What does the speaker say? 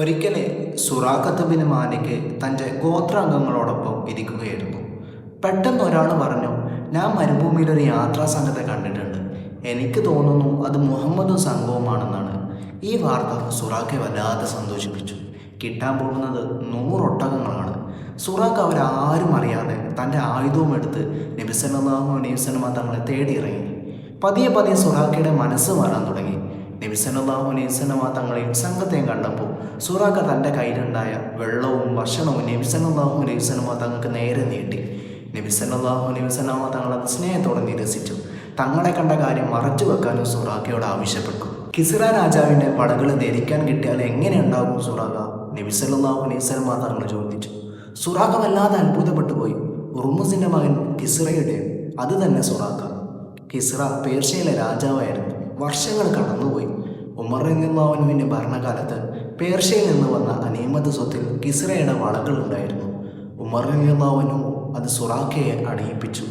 ഒരിക്കലെ സുറാഖത്ത് bin Malik തന്റെ ഗോത്രാംഗങ്ങളോടൊപ്പം ഇരിക്കുകയായിരുന്നു. പെട്ടെന്ന് ഒരാൾ പറഞ്ഞു ഞാൻ മരുഭൂമിയിൽ ഒരു യാത്രാ സംഘത്തെ കണ്ടിട്ടുണ്ട്. എനിക്ക് തോന്നുന്നു അത് മുഹമ്മദും സംഘവുമാണെന്നാണ്. ഈ വാർത്ത സുറാഖെ വല്ലാതെ സന്തോഷിപ്പിച്ചു. കിട്ടാൻ പോകുന്നത് നൂറൊട്ടകങ്ങളാണ് സുറാഖ് അവരാരും അറിയാതെ തന്റെ ആയുധവും എടുത്ത് നബിസല്ലാഹു അലൈവലമ തങ്ങളെ തേടിയിറങ്ങി. പതിയെ പതിയെ സുറാഖയുടെ മനസ്സ് മാറാൻ തുടങ്ങി. നബിസല്ലാഹു അലൈവലമ തങ്ങളെയും സംഘത്തെയും കണ്ടപ്പോൾ സുറാഖ തന്റെ കയ്യിലുണ്ടായ വെള്ളവും ഭക്ഷണവും നബിസല്ലാഹു അലൈവലമ തങ്ങൾക്ക് നേരെ നീട്ടി. നബിസല്ലാഹു തങ്ങൾ തങ്ങളെ സ്നേഹത്തോടെ നിരസിച്ചു. തങ്ങളെ കണ്ട കാര്യം മറച്ചു വെക്കാനും സുറാഖയോട് ആവശ്യപ്പെട്ടു. കിസ്റ രാജാവിന്റെ പടകൾ ധരിക്കാൻ കിട്ടിയാൽ എങ്ങനെ ഉണ്ടാകും സുറാഖ? നബിസല്ലാഹു അലൈവലമ തങ്ങൾ ചോദിച്ചു. സുറാഖ വല്ലാതെ അത്ഭുതപ്പെട്ടു പോയി. ഉറുമുസിന്റെ മകൻ കിസ്റയുടെ അത് തന്നെ സുറാഖ കിസ്ര പേർഷ്യയിലെ രാജാവായിരുന്നു. വർഷങ്ങൾ കടന്നുപോയി. ഉമർ റങ്ങിയുള്ളവനുവിന്റെ ഭരണകാലത്ത് പേർഷ്യയിൽ നിന്ന് വന്ന അനിയമത് സ്വത്തിൽ കിസ്രയുടെ വളകൾ ഉണ്ടായിരുന്നു. ഉമർ റങ്ങിയുള്ളവനു അത് സുറാഖയെ അണിയിപ്പിച്ചു.